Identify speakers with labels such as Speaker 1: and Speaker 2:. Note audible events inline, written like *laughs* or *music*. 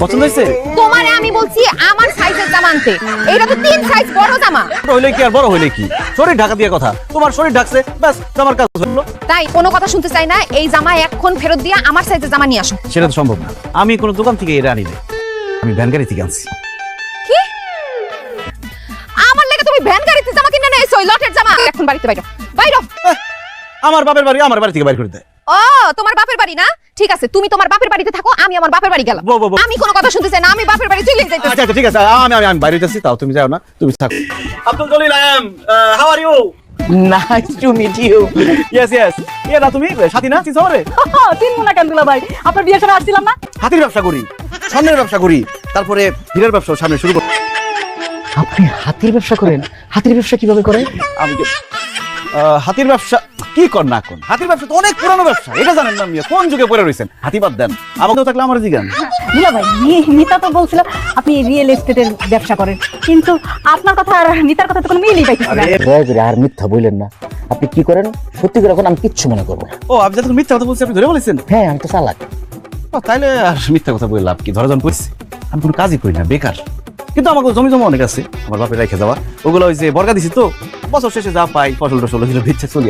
Speaker 1: পছন্দ হয়েছে?
Speaker 2: তোমারে আমি বলছি আমার সাইজের জামা আনতে। এইটা তো তিন সাইজ বড় জামা।
Speaker 1: হইলে কি আর বড় হইলে কি? শরীর ঢাকা দিয়ে কথা। তোমার শরীর ঢাকছে ব্যাস তোমার কাজ হলো।
Speaker 2: তাই কোনো কথা শুনতে চাই না এই জামা এখন ফেরত দিয়ে আমার সাইজের জামা নিয়ে আসো।
Speaker 1: সেটা তো সম্ভব না। আমি কোনো দোকান থেকে এটা আনি নাই। আমি ভ্যান গাড়ি থেকে আনছি।
Speaker 2: কি? আমার লেগে তুমি ভ্যান গাড়িতে জামা কিনে নিয়ে এসো লটের জামা। এখন বাড়িতে বাইরো। বাইরো।
Speaker 1: আমার বাবার বাড়ি আমার বাড়ি থেকে বাইর করে দেয়
Speaker 2: ও তোমার বাপের বাড়ি না? ঠিক আছে তুমি তোমার বাপের বাড়িতে থাকো আমি আমার বাপের বাড়ি গেলাম। আমি কোনো কথা শুনতে চাই না আমি বাপের বাড়ি চলে যাইতেছি।
Speaker 1: আচ্ছা আচ্ছা ঠিক আছে আমি আমি আমি বাইরে যাচ্ছি তাও তুমি যাও না তুমি থাকো। Abdul Jalil I am how are you
Speaker 3: nice to meet you
Speaker 1: yes yes এ না তুমি সাথী না চিনছো আমারে? *laughs*
Speaker 3: তিন মোনা কান্দুলা ভাই? আপনার বিয়ের সময় আসছিলাম না?
Speaker 1: হাতির ব্যবসা করি স্বর্ণের ব্যবসা করি তারপরে হীরের ব্যবসা সামনে শুরু করি
Speaker 3: আপনি হাতির ব্যবসা করেন? হাতির ব্যবসা কীভাবে করেন?
Speaker 1: আমি হাতির ব্যবসা কি কর না কোন হাতির ব্যবসা তো অনেক পুরানো ব্যবসা। এটা জানেন না মিয়া কোন যুগে পড়ে রয়েছেন হাতি বাদ দেন। আমাকেও থাকলে আমার জিগান।
Speaker 3: দুলা ভাই নি- নিতা তো বলছিল আপনি রিয়েল এস্টেটের ব্যবসা করেন। কিন্তু আপনার কথা আর নিতার কথা তো কোনো মিলই পাইতেছি না।
Speaker 4: করে আর মিথ্যা বললেন না। আপনি কি করেন? সত্যি করে এখন আমি কিচ্ছু মনে করব না।
Speaker 1: ও আপনি যখন মিথ্যা কথা বলছি আপনি ধরে বলেছেন?
Speaker 4: হ্যাঁ আমি তো চালাক।
Speaker 1: ও, তাইলে আর মিথ্যা কথা বলে লাভ কি? ধরা জন পড়ছি আমি কোনো কাজই করি না বেকার। কিন্তু আমাকে জমি জমা অনেক আছে। আমার বাপের রেখে যাওয়া। ওগুলো ওই যে বর্গা দিছি তো বছর শেষে যা পাই ফসল টসল ওগুলো ভিচ্ছে চলি